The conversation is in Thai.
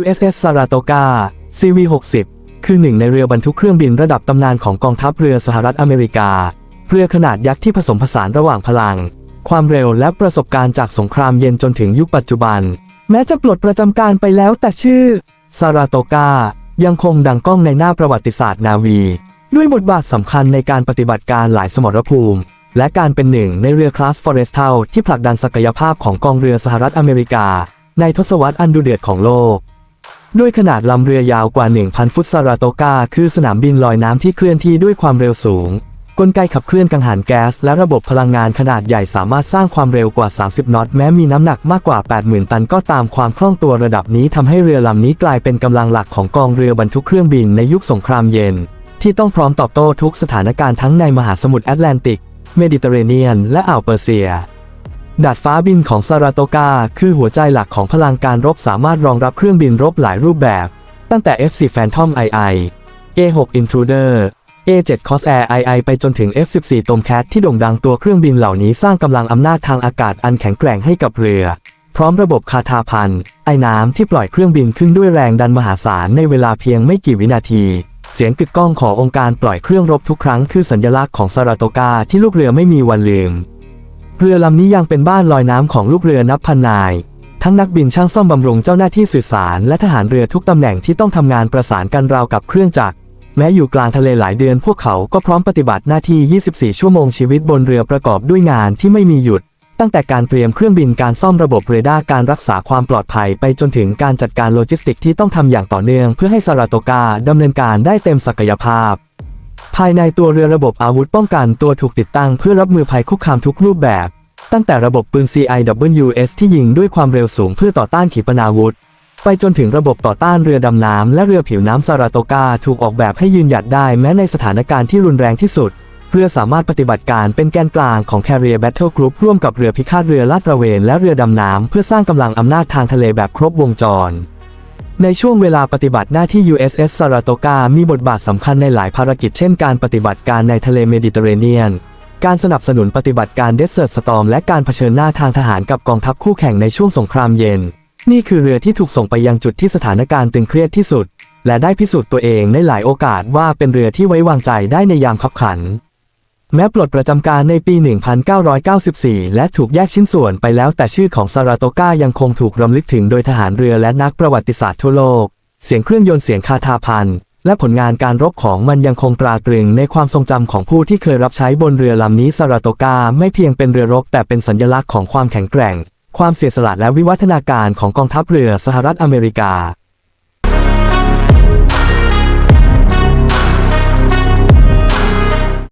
USS Saratoga CV-60 คือหนึ่งในเรือบรรทุกเครื่องบินระดับตำนานของกองทัพเรือสหรัฐอเมริกา เรือขนาดยักษ์ที่ผสมผสานระหว่างพลัง ความเร็วและประสบการณ์จากสงครามเย็นจนถึงยุคปัจจุบัน แม้จะปลดประจำการไปแล้วแต่ชื่อซาราโตกายังคงดังก้องในหน้าประวัติศาสตร์นาวี ด้วยบทบาทสำคัญในการปฏิบัติการหลายสมรภูมิ และการเป็นหนึ่งในเรือคลาสฟอเรสเทลที่ผลักดันศักยภาพของกองเรือสหรัฐอเมริกา ในทศวรรษอันดุเดือดของโลก ด้วยขนาดลำเรือยาวกว่า 1,000 ฟุตซาราโตกาคือสนามบินลอยน้ำที่เคลื่อนที่ด้วยความเร็วสูง กลไกขับเคลื่อนกังหันแก๊สและระบบพลังงานขนาดใหญ่สามารถสร้างความเร็วกว่า 30นอตแม้มีน้ำหนักมากกว่า 80,000 ตันก็ตามความคล่องตัวระดับนี้ทำให้เรือลำนี้กลายเป็นกำลังหลักของกองเรือบรรทุกเครื่องบินในยุคสงครามเย็น ที่ต้องพร้อมตอบโต้ทุกสถานการณ์ทั้งในมหาสมุทรแอตแลนติก เมดิเตอร์เรเนียน และอ่าวเปอร์เซีย ดาดฟ้าบินของซาราโตกาคือหัวใจหลักของพลังการรบสามารถรองรับเครื่องบินรบหลายรูปแบบ ตั้งแต่ F4 Phantom II A6 Intruder A7 Corsair II ไปจนถึง F14 Tomcat ที่โด่งดังตัวเครื่องบินเหล่านี้สร้างกำลังอำนาจทางอากาศอันแข็งแกร่งให้กับเรือ พร้อมระบบคาทาพันไอ้น้ำที่ปล่อยเครื่องบินขึ้นด้วยแรงดันมหาศาลในเวลาเพียงไม่กี่วินาทีเสียงกึกก้องขององค์การปล่อยเครื่องรบทุกครั้งคือสัญลักษณ์ของซาราโตกาที่ลูกเรือไม่มีวันลืม เรือลำนี้ยังเป็นบ้านลอยน้ำของลูกเรือนับพันนาย ทั้งนักบินช่างซ่อมบำรุงเจ้าหน้าที่สื่อสาร และทหารเรือทุกตำแหน่งที่ต้องทำงานประสานกันราวกับเครื่องจักร แม้อยู่กลางทะเลหลายเดือนพวกเขาก็พร้อมปฏิบัติหน้าที่ 24 ชั่วโมงชีวิตบนเรือประกอบด้วยงานที่ไม่มีหยุด ตั้งแต่การเตรียมเครื่องบินการซ่อมระบบเรดาร์การรักษาความปลอดภัยไปจนถึงการจัดการโลจิสติกที่ต้องทำอย่างต่อเนื่อง เพื่อให้ซาราโตกาดำเนินการได้เต็มศักยภาพ ภายในตัวเรือระบบอาวุธป้องกันตัวถูกติดตั้งเพื่อรับมือภัยคุกคามทุกรูปแบบ ตั้งแต่ระบบปืน CIWS ที่ยิงด้วยความเร็วสูงเพื่อต่อต้านขีปนาวุธ ไปจนถึงระบบต่อต้านเรือดำน้ำและเรือผิวน้ำซาราโตกาถูกออกแบบให้ยืนหยัดได้แม้ในสถานการณ์ที่รุนแรงที่สุด เรือสามารถปฏิบัติการเป็นแกนกลางของ Carrier Battle Group ร่วมกับเรือพิฆาตเรือลาดตระเวนและเรือดำน้ำเพื่อสร้างกำลังอำนาจทางทะเลแบบครบวงจร ในช่วงเวลาปฏิบัติหน้าที่ USS Saratoga มีบทบาทสำคัญในหลายภารกิจเช่นการปฏิบัติการในทะเลเมดิเตอร์เรเนียน การสนับสนุนปฏิบัติการ Desert Storm และการเผชิญหน้าทางทหารกับกองทัพคู่แข่งในช่วงสงครามเย็น นี่คือเรือที่ถูกส่งไปยังจุดที่สถานการณ์ตึงเครียดที่สุด และได้พิสูจน์ตัวเองในหลายโอกาสว่าเป็นเรือที่ไว้วางใจได้ในยามขับขัน แม้ปลดประจำการในปี 1994 และถูกแยกชิ้นส่วนไปแล้วแต่ชื่อของซาราโตกายังคงถูกรำลึกถึงโดยทหารเรือและนักประวัติศาสตร์ทั่วโลก เสียงเครื่องยนต์เสียงคาทาพันและผลงานการรบของมันยังคงตราตรึงในความทรงจำของผู้ที่เคยรับใช้บนเรือลำนี้ซาราโตกาไม่เพียงเป็นเรือรบแต่เป็นสัญลักษณ์ของความแข็งแกร่ง ความเสียสละและวิวัฒนาการของกองทัพเรือสหรัฐอเมริกา